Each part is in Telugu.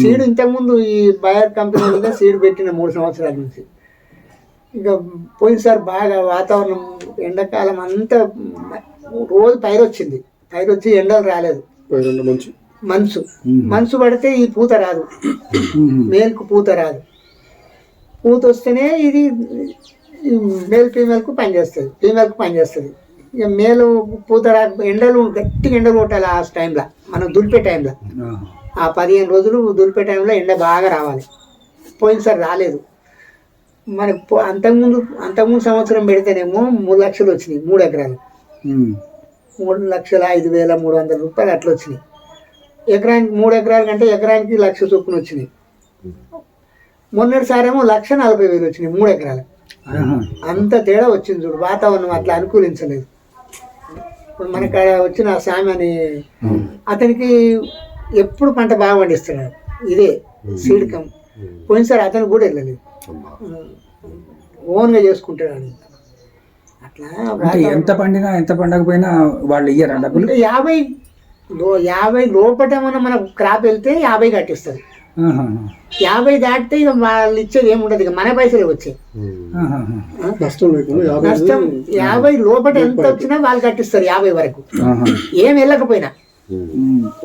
సీడ్ ఇంతకుముందు ఈ బయర్ కంపెనీ మీద సీడ్ పెట్టిన మూడు సంవత్సరాల నుంచి. ఇక పోయినసారి బాగా వాతావరణం ఎండాకాలం అంతా రోజు పైరు వచ్చింది. పైరు వచ్చి ఎండలు రాలేదు. మనసు మనసు పడితే ఈ పూత రాదు. మేల్కు పూత రాదు. పూత వస్తేనే ఇది మేల్ ఫీమేల్కు పనిచేస్తుంది. ఫీమేల్కు పనిచేస్తుంది. ఇక మేలు పూత రా ఎండలు గట్టిగా ఎండలు కొట్టాలి ఆ టైంలో మనం దులిపే టైంలో. ఆ పదిహేను రోజులు దులిపే టైంలో ఎండ బాగా రావాలి. పోయినసారి రాలేదు. మనకు పో- అంతకుముందు అంతకుముందు సంవత్సరం పెడితేనేమో మూడు లక్షలు వచ్చినాయి మూడు ఎకరాలు. మూడు లక్షల ఐదు వేల మూడు వందల రూపాయలు అట్లా వచ్చినాయి. ఎకరానికి మూడు ఎకరాల కంటే ఎకరానికి లక్ష చొప్పున వచ్చినాయి. మొన్నటిసారేమో లక్ష నలభై వేలు వచ్చినాయి మూడు ఎకరాలు. అంత తేడా వచ్చింది చూడు వాతావరణం అట్లా అనుకూలించలేదు. ఇప్పుడు మనకు వచ్చిన ఆ స్వామి అని అతనికి ఎప్పుడు పంట బాగా పండిస్తున్నాడు. ఇదే సీడ్కం. పోయినసారి అతను కూడా వెళ్ళలేదు. ఓన్గా చేసుకుంటాడు అని అట్లా అంటే ఎంత పండినా ఎంత పండకపోయినా వాళ్ళు ఇయ్యరా డబ్బులు? యాభై యాభై లోపట మనం మన క్రాప్ వెళ్తే యాభై కట్టిస్తారు. యాభై దాటితే ఇక వాళ్ళు ఇచ్చేది ఏముండదు ఇక మన పైసలే వచ్చాయి. నష్టం యాభై లోపల ఎంత వచ్చినా వాళ్ళు కట్టిస్తారు యాభై వరకు. ఏం వెళ్ళకపోయినా.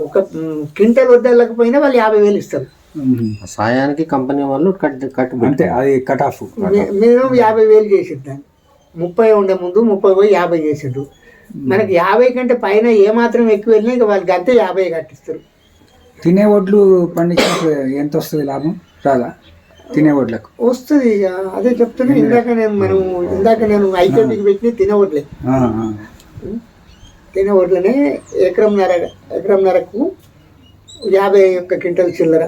ఒక క్వింటల్ వద్ద వెళ్ళకపోయినా వాళ్ళు యాభై వేలు ఇస్తారు. సాయానికి కంపెనీ వాళ్ళు కట్ కట్ అంతే అది కట్ ఆఫ్ మినిమం యాభై వేలు చేసిండు దాన్ని. ముప్పై ఉండే ముందు ముప్పై పోయి యాభై చేసిండు. మనకి యాభై కంటే పైన ఏమాత్రం ఎక్కువ వెళ్ళినా ఇక వాళ్ళకి అంతే యాభై కట్టిస్తారు. తినే వడ్లు పండించినప్పుడు ఎంత వస్తుంది లాభం? రాదా? తినే వడ్లకు. వస్తుంది ఇక అదే చెప్తున్నా. ఇందాక నేను మనం ఇందాక నేను ఐకేపీకి పెట్టిన తినవట్లే ఆహా. తినవట్లనే ఎకరంన్నర ఎకరంన్నరకు యాభై ఒక్క క్వింటల్ చిల్లర.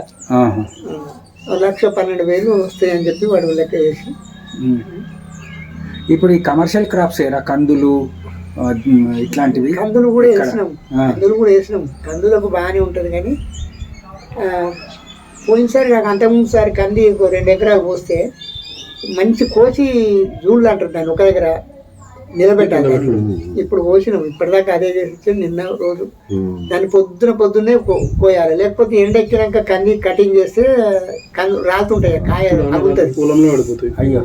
లక్ష పన్నెండు వేలు వస్తాయని చెప్పి వాడు లెక్క చేసి ఉమ్. ఇప్పుడు ఈ కమర్షియల్ క్రాప్స్ ఏరా? కందులు ఇట్లాంటివి కందులు కూడా వేసినాం. కందులు కూడా వేసినాం. కందులకు బాగానే ఉంటుంది కానీ పోయినసారి నాకు అంతకుముందు సారి కంది రెండు ఎకరాలు పోస్తే మంచి కోసి జూళ్ళు అంటారు దాన్ని ఒక దగ్గర నిలబెట్టాలి. ఇప్పుడు కోసినాం ఇప్పటిదాకా అదే చేసి నిన్న రోజు. దాన్ని పొద్దున పొద్దున్నే కోయాలి. లేకపోతే ఎండెక్కినాక కంది కటింగ్ చేస్తే కందు రాలుతుంటాయి కాయ అగులుతుంది పొలంలో పడిపోతాయి. అయ్యో.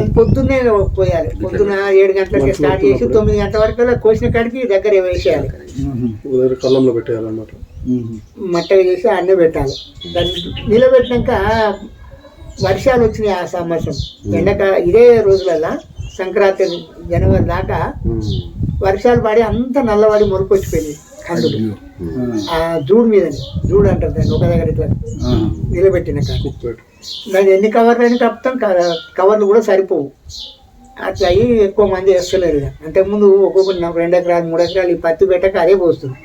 అది పొద్దున్నే పోయాలి. పొద్దున ఏడు గంటలకి స్టార్ట్ చేసి తొమ్మిది గంటల వరకు కోసిన కాడికి దగ్గర వేసేయాలి. కళ్ళంలో పెట్టేయాలన్నమాట. ఉహు. మట్టగా చేసి అన్నీ పెట్టాలి. దాన్ని నిలబెట్టినాక వర్షాలు వచ్చినాయి ఆ సంవత్సరం. ఎండక ఇదే రోజులల్లా సంక్రాంతి జనవరి దాకా వర్షాలు పడి అంత నల్లబడి మొరుకొచ్చిపోయింది కందులు. ఆ జూడ్ మీదని జూడ్ అంటారు దాన్ని ఒక దగ్గర ఇట్లా. నిలబెట్టిన దాన్ని ఎన్ని కవర్లు అయినా కప్పుతాం క- కవర్లు కూడా సరిపోవు. అట్లా అయ్యి ఎక్కువ మంది వేస్తలేరు ఇక. అంతకుముందు ఒక్కొక్క నాకు రెండు ఎకరాలు మూడు ఎకరాలు ఈ పత్తి పెట్టక అదే పోస్తుంది.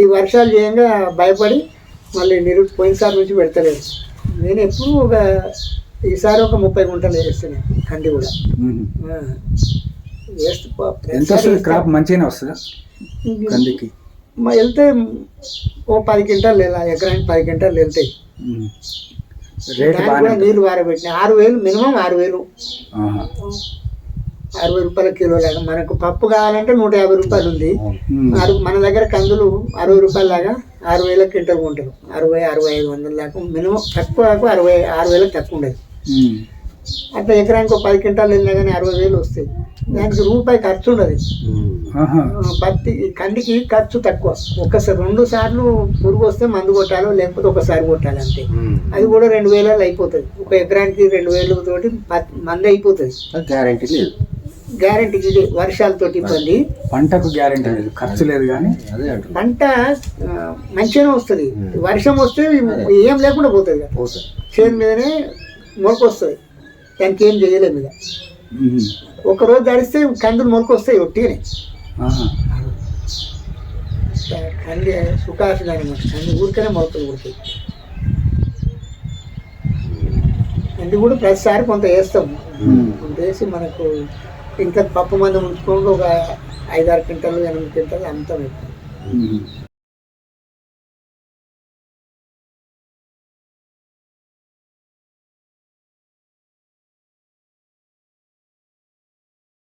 ఈ వర్షాలు చేయంగా భయపడి మళ్ళీ నిరు పోయినసారి నుంచి పెడతలేదు నేను ఎప్పుడు ఒక ఈసారి ఒక ముప్పై గుంటలు వేస్తున్నాను కంది కూడా. వేస్తూ ఎంత వస్తుంది క్రాప్? మంచిగానే వస్తుందా? కందికి. మ- వెళ్తే ఓ పది క్వింటాలు వెళ్ళా ఎకరానికి పది క్వింటాలు వెళ్తాయి. రేట్ నీళ్ళు వారబెట్టిన ఆరు వేలు మినిమం ఆరు వేలు. అరవై రూపాయల కిలో లాగా మనకు పప్పు కావాలంటే నూట యాభై రూపాయలు ఉంది. మన దగ్గర కందులు అరవై రూపాయల లాగా ఆరు వేల క్వింటల్ ఉంటారు అరవై అరవై ఐదు వందల దాకా మినిమం తక్కువ అరవై ఆరు వేలకు తక్కువ ఉండదు. అట్లా ఎకరానికి ఒక పది క్వింటాలు వెళ్ళినా కానీ అరవై వేలు వస్తాయి. దానికి రూపాయి ఖర్చు ఉండదు. ఆ, పత్తి కందికి ఖర్చు తక్కువ. ఒక్కసారి రెండు సార్లు పురుగు వస్తే మందు కొట్టాలో లేకపోతే ఒకసారి కొట్టాలి అంతే. అది కూడా రెండు వేలలో అయిపోతుంది. ఒక ఎకరానికి రెండు వేలు తోటి మంది అయిపోతుంది. గ్యారంటీ లేదు. గ్యారంటీ ఇది వర్షాలతోటి ఇబ్బంది. పంటకు గ్యారెంటీ లేదు. ఖర్చు లేదు కానీ. పంట మంచిగానే వస్తుంది. వర్షం వస్తే ఏం లేకుండా పోతుంది. కదా పోతుంది. చేను మీదనే మొలక వస్తుంది దానికి ఏం చేయలేము ఇక. ఉహు. ఒక రోజు తడిస్తే కందులు మొలక వస్తాయి ఒట్టిగానే ఆహా. కంది సుఖాసు కానీ కంది ఊరికనే మొలకలు కుడతాయి. కంది కూడా ప్రతిసారి కొంత వేస్తాం. కొంత వేసి మనకు ఇంత పప్పు మందం ఉంచుకోండి ఒక ఐదారు క్వింటాలు ఎనిమిది క్వింటాలు ఎక్కువ ఉహు.